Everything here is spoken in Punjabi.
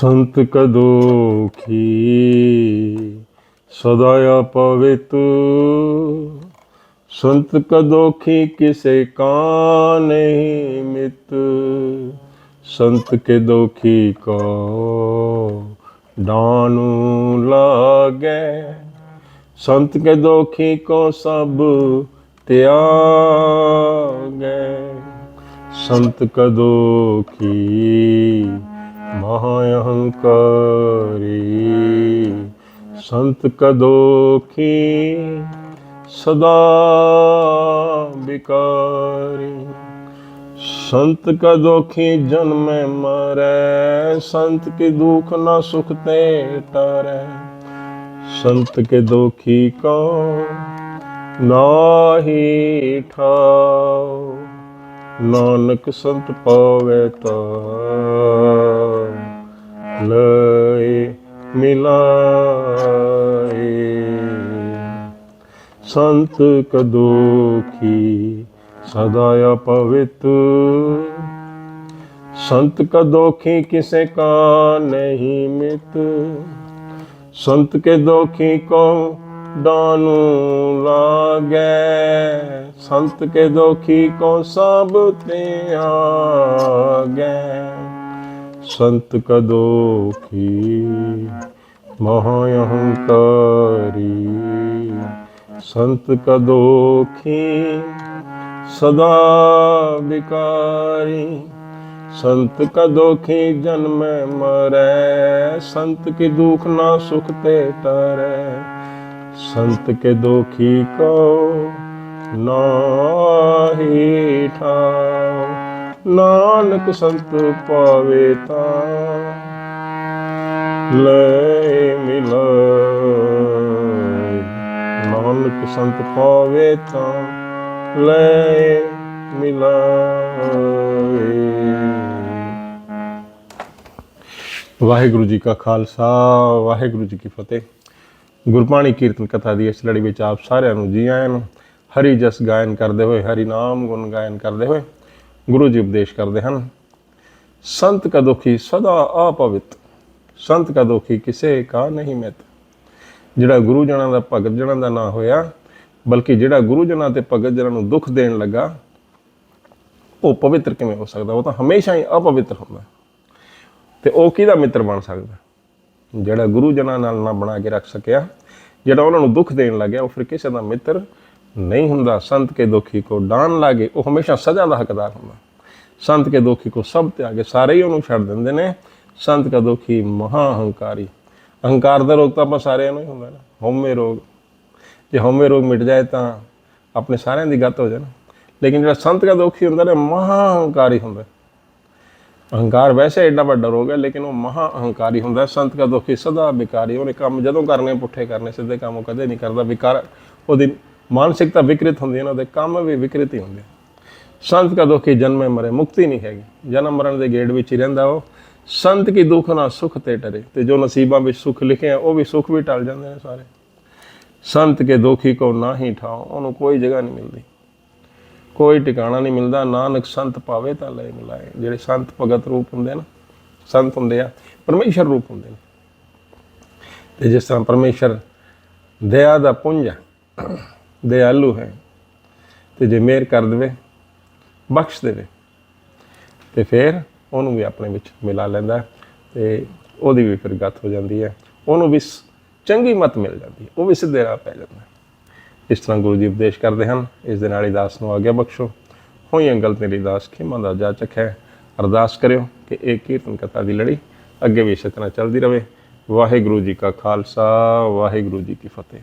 ਸੰਤ ਕਦੋਂ ਕੀ? ਸਦਾ ਪਵਿੱਤ ਸੰਤ ਕਦੋਂ ਕੀ ਕਿਸੇ ਕਾ ਨਹੀਂ ਮਿਤ? ਸੰਤ ਕੇ ਦੋਖੀ ਕੋ ਡਾਨੂ ਲਾਗੇ? ਸੰਤ ਕੇ ਦੋਖੀ ਕੋ ਸਭ ਤਿਆਗੈ? ਸੰਤ ਕਦੋਂ ਮਹਾ ਅਹੰਕਾਰੀ ਸੰਤ ਕਦੋਂ ਕੀ ਸਦਾ ਬਿਕਾਰੀ ਸੰਤ ਕਾ ਦੁਖੀ ਜਨਮੈ ਮਰੈ, ਸੰਤ ਕੇ ਦੁਖ ਨਾ ਸੁਖ ਤੇ ਟਰੈ। ਸੰਤ ਕੇ ਦੁਖੀ ਕੋ ਨਾਹੀ ਠਾਉ, ਨਾਨਕ ਸੰਤ ਪਾਵੇ ਤਾ ਲੈ ਮਿਲਾਏ। ਸੰਤ ਕਦੋਖੀ ਸਦਾ ਪਵਿੱਤ ਸੰਤ ਕਦੋਖੀ ਕਿਸੇ ਕਾ ਨਹੀਂ ਮਿਤ? ਸੰਤ ਕੇ ਦੋਖੀ ਕੋ ਦਾਨੂ ਲਾਗੈ? ਸੰਤ ਕੇ ਦੋਖੀ ਕੋ ਸਭ ਤੇ ਆਗੈ? ਸੰਤ ਕਦੋਖੀ ਮਹਾ ਅਹੰਕਾਰੀ। ਸੰਤ ਕਦੋਖੀ ਸਦਾ ਵਿਕਾਰੀ। ਸੰਤ ਕਦੋਖੀ ਜਨਮੈ ਮਰੈ? ਸੰਤ ਕੇ ਦੁਖ ਨਾ ਸੁਖ ਤੇ ਟਰੈ? ਸੰਤ ਕੇ ਦੋਖੀ ਕੋ ਨਾਹੀ ਠਾਉ? ਨਾਨਕ ਸੰਤ ਪਾਵੇ ਤਾਂ ਲੈ ਮਿਲਾ। ਨਾਨਕ ਸੰਤ ਪਾਵੇ ਤਾਂ ਲੈ ਮਿਲਾ। ਵਾਹਿਗੁਰੂ ਜੀ ਕਾ ਖਾਲਸਾ, ਵਾਹਿਗੁਰੂ ਜੀ ਕੀ ਫਤਿਹ। ਗੁਰਬਾਣੀ ਕੀਰਤਨ ਕਥਾ ਦੀ ਇਸ ਲੜੀ ਵਿੱਚ ਆਪ ਸਾਰਿਆਂ ਨੂੰ ਜੀ ਆਇਆਂ ਨੂੰ ਹਰੀ ਜਸ ਗਾਇਨ ਕਰਦੇ ਹੋਏ, ਹਰੀ ਨਾਮ ਗੁਣ ਗਾਇਨ ਕਰਦੇ ਹੋਏ ਗੁਰੂ ਜੀ ਉਪਦੇਸ਼ ਕਰਦੇ ਹਨ, ਸੰਤ ਕਾ ਦੁਖੀ ਸਦਾ ਆਪਵਿੱਤ ਸੰਤ ਕਾ ਦੁਖੀ ਕਿਸੇ ਕਾ ਨਹੀਂ ਮਿਤ। ਜਿਹੜਾ ਗੁਰੂ ਜਨਾਂ ਦਾ ਭਗਤ ਜਨਾਂ ਦਾ ਨਾ ਹੋਇਆ, ਬਲਕਿ ਜਿਹੜਾ ਗੁਰੂ ਜਨਾਂ ਤੇ ਭਗਤ ਜਨਾਂ ਨੂੰ ਦੁੱਖ ਦੇਣ ਲੱਗਾ, ਉਹ ਪਵਿੱਤਰ ਕਿਵੇਂ ਹੋ ਸਕਦਾ? ਉਹ ਤਾਂ ਹਮੇਸ਼ਾ ਹੀ ਅਪਵਿੱਤਰ ਹੁੰਦਾ। ਤੇ ਉਹ ਕਿਹਦਾ ਮਿੱਤਰ ਬਣ ਸਕਦਾ? ਜਿਹੜਾ ਗੁਰੂ ਜਨਾਂ ਨਾਲ ਨਾ ਬਣਾ ਕੇ ਰੱਖ ਸਕਿਆ, ਜਿਹੜਾ ਉਹਨਾਂ ਨੂੰ ਦੁੱਖ ਦੇਣ ਲੱਗਿਆ, ਉਹ ਫਿਰ ਕਿਸੇ ਦਾ ਮਿੱਤਰ ਨਹੀਂ ਹੁੰਦਾ, ਸੰਤ ਕੇ ਦੁਖੀ ਕੋ ਡਾਨ ਲਾਗੇ, ਉਹ ਹਮੇਸ਼ਾ ਸਜ਼ਾ ਦਾ ਹੱਕਦਾਰ ਹੁੰਦਾ। ਸੰਤ ਕੇ ਦੁਖੀ ਕੋ ਸਭ ਤੇ ਆਗੇ ਸਾਰੇ ਹੀ ਉਹਨੂੰ ਛੱਡ ਦਿੰਦੇ ਨੇ। ਸੰਤ ਕਾ ਦੁਖੀ ਮਹਾ ਹੰਕਾਰੀ। ਅਹੰਕਾਰ ਦਾ ਰੋਗ ਤਾਂ ਆਪਾਂ ਸਾਰਿਆਂ ਨੂੰ ਹੀ ਹੁੰਦਾ ਨਾ, ਹਉਮੈ ਰੋਗ। ਜੇ ਹਉਮੈ ਰੋਗ ਮਿਟ ਜਾਏ ਤਾਂ ਆਪਣੇ ਸਾਰਿਆਂ ਦੀ ਗੱਤ ਹੋ ਜਾਏ ਲੇਕਿਨ ਜਿਹੜਾ ਸੰਤ ਕਾ ਦੁਖੀ ਹੁੰਦਾ ਨਾ, ਮਹਾ ਹੰਕਾਰੀ ਹੁੰਦਾ। ਅਹੰਕਾਰ ਵੈਸੇ ਐਡਾ ਵੱਡਾ ਰੋਗ ਹੈ, ਲੇਕਿਨ ਉਹ ਮਹਾ ਅਹੰਕਾਰੀ ਹੁੰਦਾ। ਸੰਤ ਕਾ ਦੁਖੀ ਸਦਾ ਵਿਕਾਰੀ ਉਹਨੇ ਕੰਮ ਜਦੋਂ ਕਰਨੇ, ਪੁੱਠੇ ਕਰਨੇ, ਸਿੱਧੇ ਕੰਮ ਉਹ ਕਦੇ ਨਹੀਂ ਕਰਦਾ। ਵਿਕਾਰ ਉਹਦੀ ਮਾਨਸਿਕਤਾ ਵਿਕਰਿਤ ਹੁੰਦੀ ਹੈ ਨਾ ਉਹਦੇ ਕੰਮ ਵੀ ਵਿਕਰਿਤ ਹੀ ਹੁੰਦੇ ਸੰਤ ਕਾ ਦੁਖੀ ਜਨਮੇ ਮਰੇ, ਮੁਕਤੀ ਨਹੀਂ ਹੈਗੀ। ਜਨਮ ਮਰਨ ਦੇ ਗੇੜ ਵਿੱਚ ਹੀ ਰਹਿੰਦਾ ਉਹ। ਸੰਤ ਕੀ ਦੁੱਖ ਨਾ ਸੁਖ ਤੇ ਟਰੇ, ਤੇ ਜੋ ਨਸੀਬਾਂ ਵਿੱਚ ਸੁਖ ਲਿਖੇ ਆ, ਉਹ ਵੀ ਸੁਖ ਵੀ ਟਲ ਜਾਂਦੇ ਨੇ ਸਾਰੇ। ਸੰਤ ਕੇ ਦੁਖੀ ਕੋ ਨਾ ਹੀ ਠਾਓ ਉਹਨੂੰ ਕੋਈ ਜਗ੍ਹਾ ਨਹੀਂ ਮਿਲਦੀ। ਕੋਈ ਟਿਕਾਣਾ ਨਹੀਂ ਮਿਲਦਾ, ਨਾਨਕ ਸੰਤ ਪਾਵੇ ਤਾਂ ਲੈ ਮਿਲਾਏ। ਜਿਹੜੇ ਸੰਤ ਭਗਤ ਰੂਪ ਹੁੰਦੇ ਨਾ, ਸੰਤ ਹੁੰਦੇ ਆ, ਪਰਮੇਸ਼ਰ ਰੂਪ ਹੁੰਦੇ ਨੇ। ਤੇ ਜਿਸ ਤਰ੍ਹਾਂ ਪਰਮੇਸ਼ਰ ਦਇਆ ਦਾ ਪੁੰਜ ਹੈ ਦਇਆਲੂ ਹੈ ਤੇ ਜੇ ਮਿਹਰ ਕਰ ਦੇਵੇ, ਬਖਸ਼ ਦੇਵੇ, ਤੇ ਫਿਰ ਉਹਨੂੰ ਵੀ ਆਪਣੇ ਵਿੱਚ ਮਿਲਾ ਲੈਂਦਾ ਹੈ ਤੇ ਉਹਦੀ ਵੀ ਫਿਰ ਗੱਤ ਹੋ ਜਾਂਦੀ ਹੈ, ਉਹਨੂੰ ਵੀ ਸ- ਚੰਗੀ ਮਤ ਮਿਲ ਜਾਂਦੀ ਹੈ, ਉਹ ਵੀ ਸਿੱਧੇ ਰਾਹ ਪੈ ਜਾਂਦਾ ਇਸ ਤਰ੍ਹਾਂ ਗੁਰੂ ਜੀ ਉਪਦੇਸ਼ ਕਰਦੇ ਹਨ, ਇਸ ਦੇ ਨਾਲ ਹੀ ਦਾਸ ਨੂੰ ਆਗਿਆ ਬਖਸ਼ੋ। ਹੋਈਆਂ ਗਲਤ ਮੇਰੀ ਦਾਸ ਖਿਮਾ ਦਾ ਜਾਚਕ ਹੈ। ਅਰਦਾਸ ਕਰਿਓ ਕਿ ਇਹ ਕੀਰਤਨ ਕਥਾ ਦੀ ਲੜੀ ਅੱਗੇ ਵੀ ਇਸੇ ਤਰ੍ਹਾਂ ਚੱਲਦੀ ਰਹੇ। ਵਾਹਿਗੁਰੂ ਜੀ ਕਾ ਖਾਲਸਾ, ਵਾਹਿਗੁਰੂ ਜੀ ਕੀ ਫਤਿਹ।